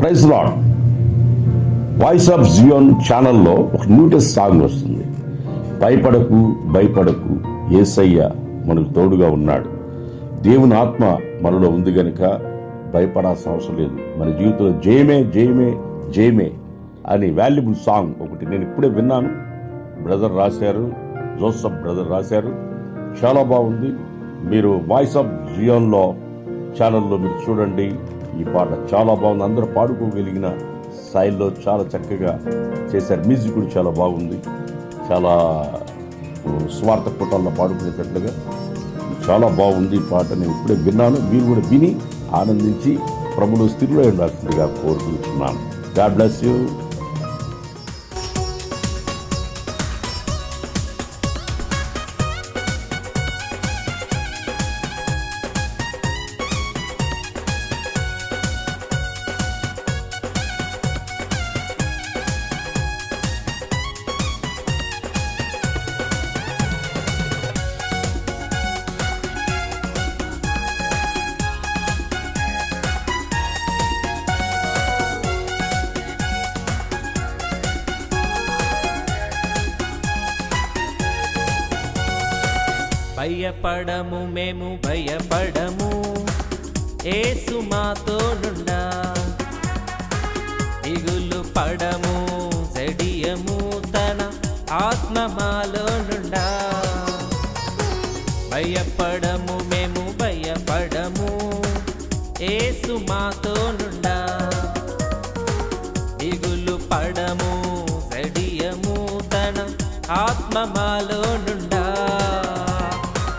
Praise lord. Voice of zoon ఛానల్లో ఒక న్యూటెస్ట్ song వస్తుంది. భయపడకు భయపడకు ఏసయ్య మనకు తోడుగా ఉన్నాడు. దేవుని ఆత్మ మనలో ఉంది గనుక భయపడాల్సిన అవసరం లేదు. మన జీవితంలో జయమే జయమే జయమే అని వాల్యుబుల్ సాంగ్ ఒకటి నేను ఇప్పుడే విన్నాను. బ్రదర్ రాశారు జోసఫ్ బ్రదర్ రాశారు. చాలా బాగుంది. మీరు వాయిస్ ఆఫ్ జియోన్లో ఛానల్లో మీరు చూడండి. ఈ పాట చాలా బాగుంది. అందరూ పాడుకోగలిగిన స్థాయిలో చాలా చక్కగా చేశారు. మ్యూజిక్ కూడా చాలా బాగుంది. చాలా స్వార్థ పుటాల్లో పాడుకునేటట్లుగా చాలా బాగుంది ఈ పాట. నేను ఇప్పుడే విన్నాను. మీరు కూడా విని ఆనందించి ప్రభులు స్థితిలో ఉండాల్సిందిగా కోరుకుంటున్నాను. God bless you. భయపడము మేము భయపడము. ఏసు మాతోనుండా దిగులు పడము జడియము తన ఆత్మ మాలోనుండా భయపడము మేము భయపడము. ఏసు మాతోనుండా దిగులు పడము జడియము తన ఆత్మ మాలోనుండా